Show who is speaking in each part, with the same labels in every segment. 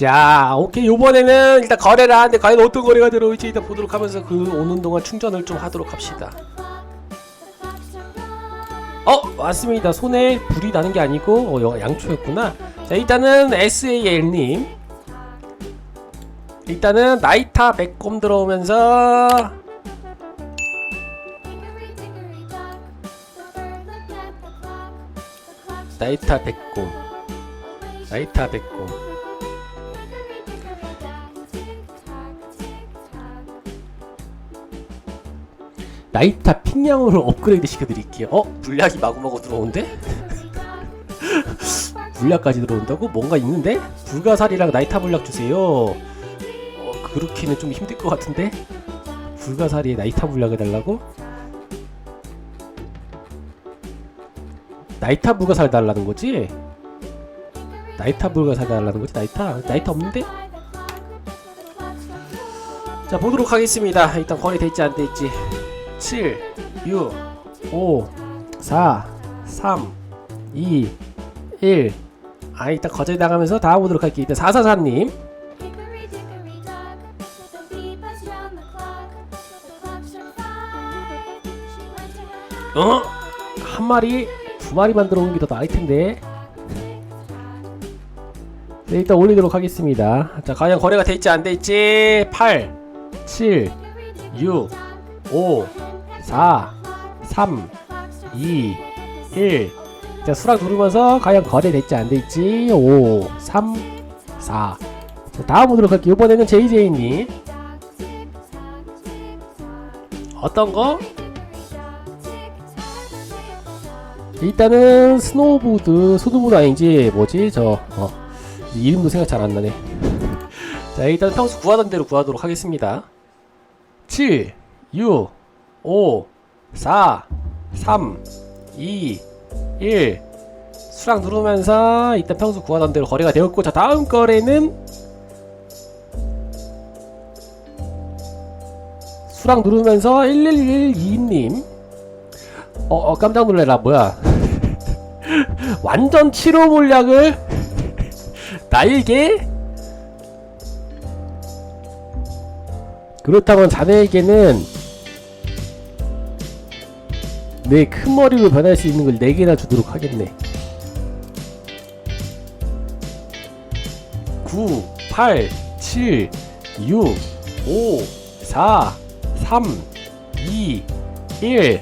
Speaker 1: 자, 오케이. 요번에는 일단 거래를 하는데 과연 어떤 거래가 들어올지 일단 보도록 하면서 그 오는 동안 충전을 좀 하도록 합시다. 어, 맞습니다. 손에 불이 나는 게 아니고 어, 여- 양초였구나. 자, 일단은 SAL님. 일단은 나이타 백곰 들어오면서 나이타 백곰. 나이타 백곰. 나이타 핑량으로 업그레이드 시켜드릴게요. 어? 물약이 마구마구 들어오는데? 물약까지 들어온다고? 뭔가 있는데? 불가사리랑 나이타 물약 주세요. 어, 그렇게는 좀 힘들 것 같은데? 불가사리에 나이타 물약 해달라고? 나이타 불가사리 달라는 거지? 나이타 불가사리 달라는 거지? 나이타? 나이타 없는데? 자 보도록 하겠습니다. 일단 거리 될지 안 될지. 7, 6, 5, 4, 3, 2, 1. 아, 일단 거절 당하면서 다음 보도록 할게요. 일단 444님. 어? 한 마리, 두 마리 만 들어 오는 게 더 나을 텐데. 네, 일단 올리도록 하겠습니다. 자, 과연 거래가 될지 안 될지. 8, 7, 6, 5, 4, 3, 2, 1. 자, 수락 누르면서 과연 거래 될지 안 될지. 5, 3, 4. 자, 다음 보도록 할게요. 이번에는 JJ님. 어떤 거? 일단은 스노우보드, 스노우보드 아닌지 뭐지? 저 어, 이름도 생각 잘 안 나네. 자, 일단 평소 구하던 대로 구하도록 하겠습니다. 7, 6, 5, 4, 3, 2, 1. 수락 누르면서 일단 평소 구하던 대로 거래가 되었고, 자, 다음 거래는 수락 누르면서 1112님. 어, 어, 깜짝 놀래라, 뭐야. 완전 치료 물약을 나에게? 그렇다면 자네에게는 내 큰 머리로 변할 수 있는 걸 4개나 주도록 하겠네. 9, 8, 7, 6, 5, 4, 3, 2, 1.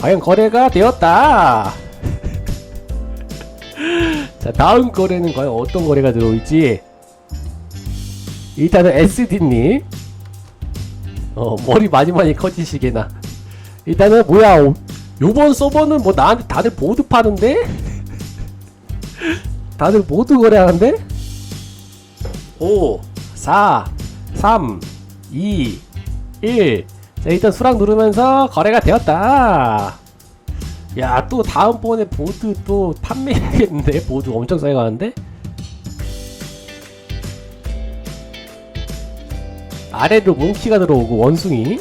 Speaker 1: 과연 거래가 되었다. 자, 다음 거래는 과연 어떤 거래가 들어올지. 일단은 SD님. 어, 머리 많이 많이 커지시게나. 일단은 뭐야, 오- 요번 서버는 뭐 나한테 다들 보드 파는데? 다들 보드 거래하는데? 5, 4, 3, 2, 1. 자, 일단 수락 누르면서 거래가 되었다. 야, 또 다음번에 보드 또 판매해야겠는데? 보드 엄청 싸게 가는데? 아래로 몽키가 들어오고 원숭이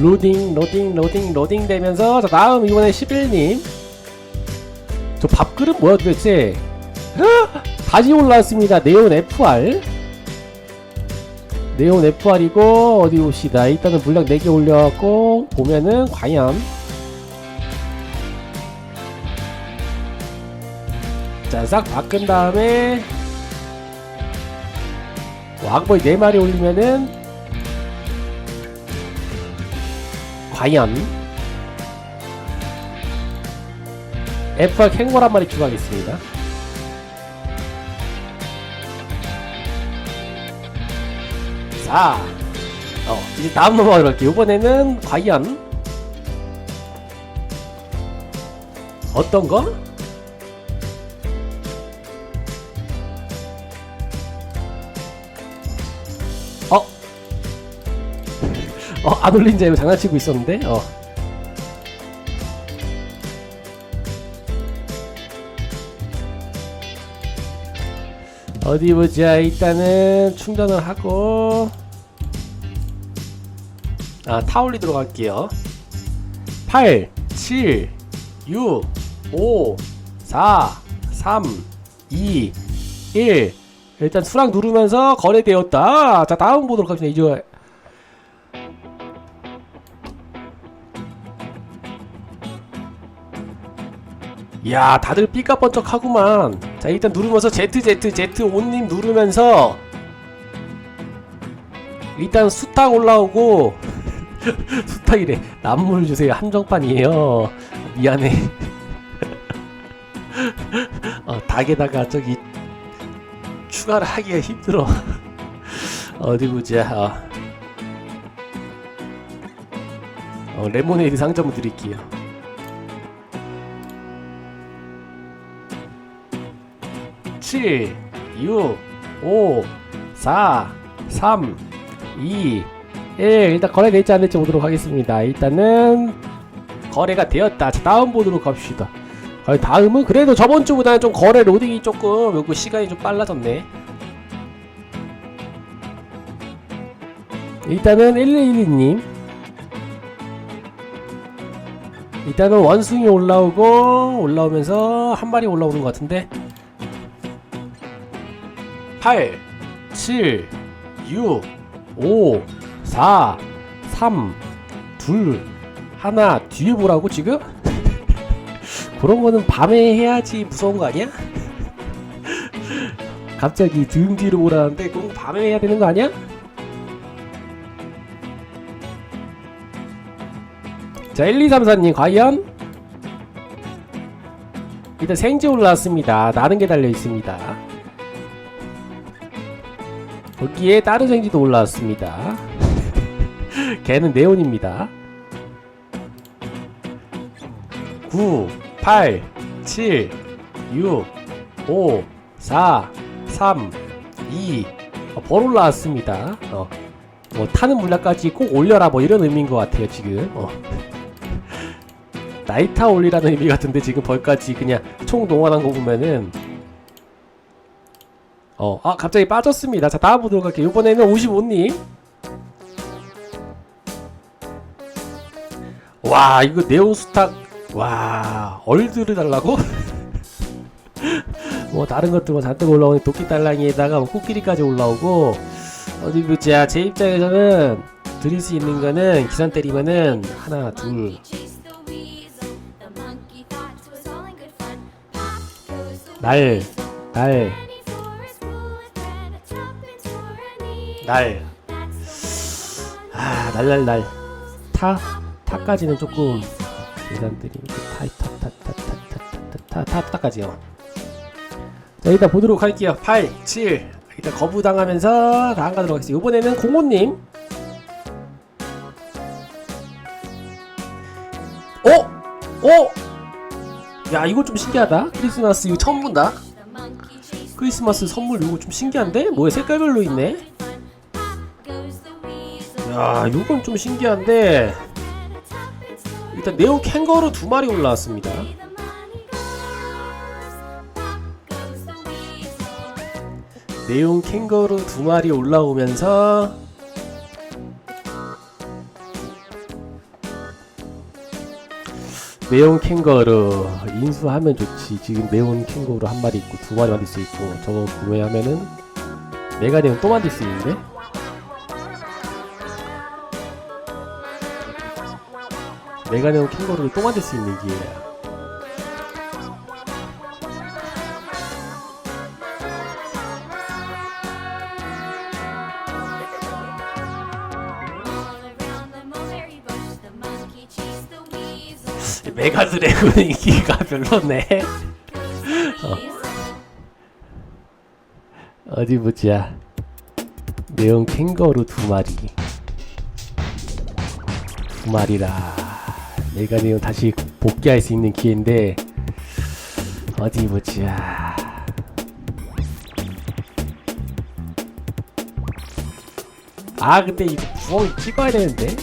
Speaker 1: 로딩 로딩 로딩 로딩 되면서 자 다음 이번에 11님. 저 밥그릇 뭐야 도대체? 헉! 다시 올라왔습니다. 네온 FR 네온 FR이고 어디 봅시다. 일단은 물량 4개 올려갖고 보면은 과연 자싹 바꾼 다음에 왕보이 4마리 올리면은 과연 FR 캥걸 한 마리 추가하겠습니다 자, 어, 이제 다음 넘어가도록 할게요. 이번에는 과연 어떤 거? 어, 안 올린 줄 알고 장난치고 있었는데? 어. 어디 보자. 일단은 충전을 하고 아, 타올리도록 할게요. 8, 7, 6, 5, 4, 3, 2, 1. 일단 수락 누르면서 거래되었다. 자, 다음 보도록 하겠습니다. 이제 야, 다들 삐까번쩍하구만. 자, 일단 누르면서 ZZZ 온님 누르면서 일단 수탉 올라오고 수탉이래. 남물 주세요. 한정판이에요. 미안해. 어, 닭에다가 저기 추가를 하기가 힘들어. 어디 보자. 어. 어, 레모네이드 상점을 드릴게요. 칠, 육, 오, 사, 삼, 이, 일. 일단 거래될지 안 될지 보도록 하겠습니다. 일단은 거래가 되었다. 자, 다음 합시다. 아, 다음은 그래도 저번 주보다는 좀 거래 로딩이 조금 요거 시간이 좀 빨라졌네. 일단은 112님 일단은 원숭이 올라오고 올라오면서 한 마리 올라오는 것 같은데 8 7 6 5 4 3 2 하나 뒤에 보라고 지금? 그런 거는 밤에 해야지 무서운 거 아니야? 갑자기 등 뒤로 보라는데 그건 밤에 해야 되는 거 아니야? 자 1, 2, 3, 4님 과연? 일단 생지 올라왔습니다 나는 게 달려 있습니다 거기에 다른 생지도 올라왔습니다. 걔는 네온입니다. 9 8 7 6 5 4 3 2 어, 벌 올라왔습니다. 어, 뭐 타는 물량까지 꼭 올려라 뭐 이런 의미인 것 같아요 지금. 어. 나이타 올리라는 의미 같은데 지금 벌까지 그냥 총 동원한 거 보면은 어, 아 갑자기 빠졌습니다. 자 다음 보도록 할게요. 이번에는 55님. 와 이거 네오스탁 와 얼드를 달라고? 뭐 다른 것도 뭐 잔뜩 올라오는 도끼 딸랑이에다가 뭐 코끼리까지 올라오고 어디 보자 제 입장에서는 드릴 수 있는 거는 기산 때리면은 하나 둘 날, 날, 날. 아, 날날 날. 타, 타까지는 조금 계산들이 타, 타, 타, 타, 타, 타, 타, 타, 타, 타까지요. 자, 일단 보도록 할게요. 8, 7. 일단 거부당하면서 다음 가도록 하겠습니다. 이번에는 공호님. 어? 어? 야, 이거 좀 신기하다. 크리스마스 이거 처음 본다. 크리스마스 선물 이거 좀 신기한데? 뭐야 색깔별로 있네? 야 이건 좀 신기한데 일단 네온 캥거루 두 마리 올라왔습니다. 네온 캥거루 두 마리 올라오면서 네온 캥거루 인수하면 좋지. 지금 네온 캥거루 한 마리 있고 두 마리 만들 수 있고 저거 구매하면은 메가 네온 또 만들 수 있는데 메가 네온 캥거루를 또 만들 수 있는 기회야. 메가 드래곤 인기가 별로네. 어 디 보자. 네온 캥거루 두 마리. 두 마리라 메가 네온 다시 복귀할 수 있는 기회인데 어디 보자. 아 근데 이거 구멍 찍어야 되는데?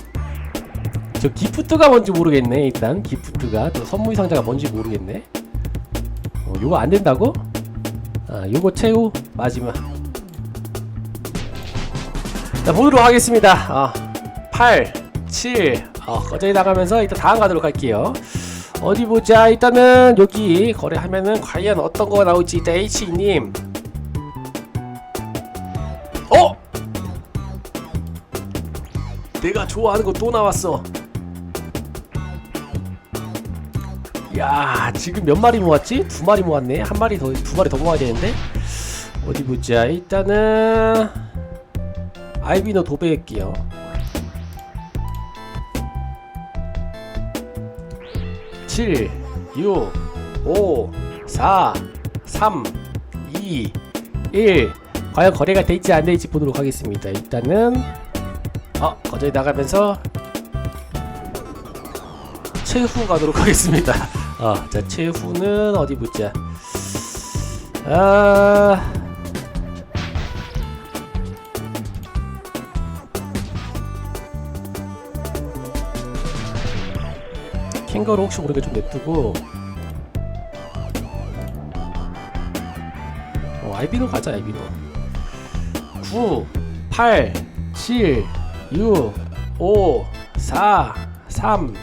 Speaker 1: 저 기프트가 뭔지 모르겠네 일단. 기프트가. 저 선물 상자가 뭔지 모르겠네. 어, 요거 안 된다고? 아 요거 최후 마지막. 자 보도록 하겠습니다. 어, 8 7 어, 거저히 나가면서 일단 다음 가도록 할게요. 어디 보자. 일단은 여기 거래하면은 과연 어떤 거가 나올지. 일단 H님. 어? 내가 좋아하는 거 또 나왔어. 야 지금 몇 마리 모았지? 두 마리 모았네. 한 마리 더 두 마리 더 모아야 되는데. 어디 보자. 일단은 알비노 도배할게요 칠, 육, 오, 사, 삼, 이, 일. 과연 거래가 될지 안 될지 보도록 하겠습니다. 일단은 어 거절이 나가면서 최후 가도록 하겠습니다. 어, 자 최후는 어디 보자. 아. 캥거루 혹시 모르게 좀 냅두고 어, 알비노 가자 알비노 9 8 7 6 5 4 3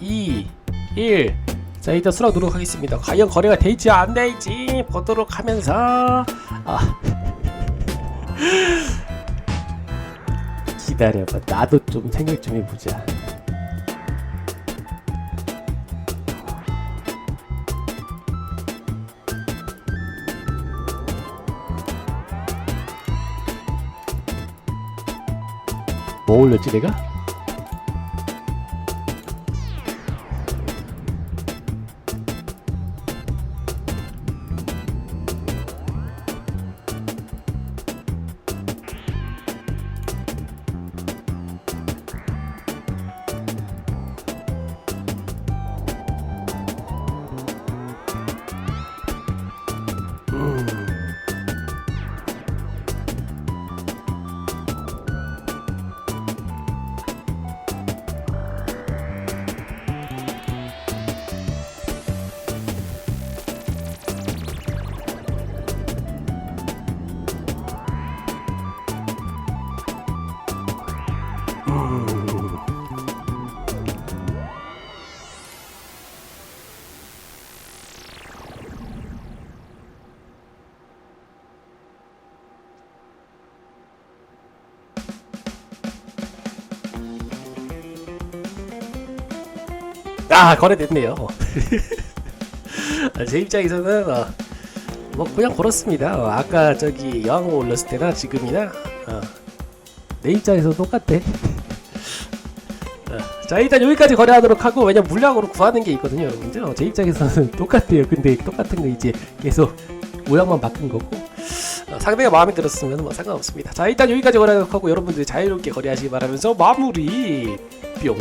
Speaker 1: 2 1 자, 일단 수락 누르도록 하겠습니다. 과연 거래가 될지 안 될지 보도록 하면서 아. 기다려봐. 나도 좀 생각 좀 해보자. 뭐 올렸지 내가? 아 거래됐네요. 아, 제 입장에서는 어, 뭐 그냥 걸었습니다. 어, 아까 저기 여왕호 올렸을 때나 지금이나 어, 내 입장에서 똑같아. 어, 자 일단 여기까지 거래하도록 하고 왜냐 면 물량으로 구하는 게 있거든요, 여러분들. 어, 제 입장에서는 똑같아요. 근데 똑같은 거 이제 계속 모양만 바꾼 거고. 어, 상대가 마음에 들었으면 뭐 상관없습니다. 자 일단 여기까지 거래하도록 하고 여러분들 자유롭게 거래하시기 바라면서 마무리 뿅.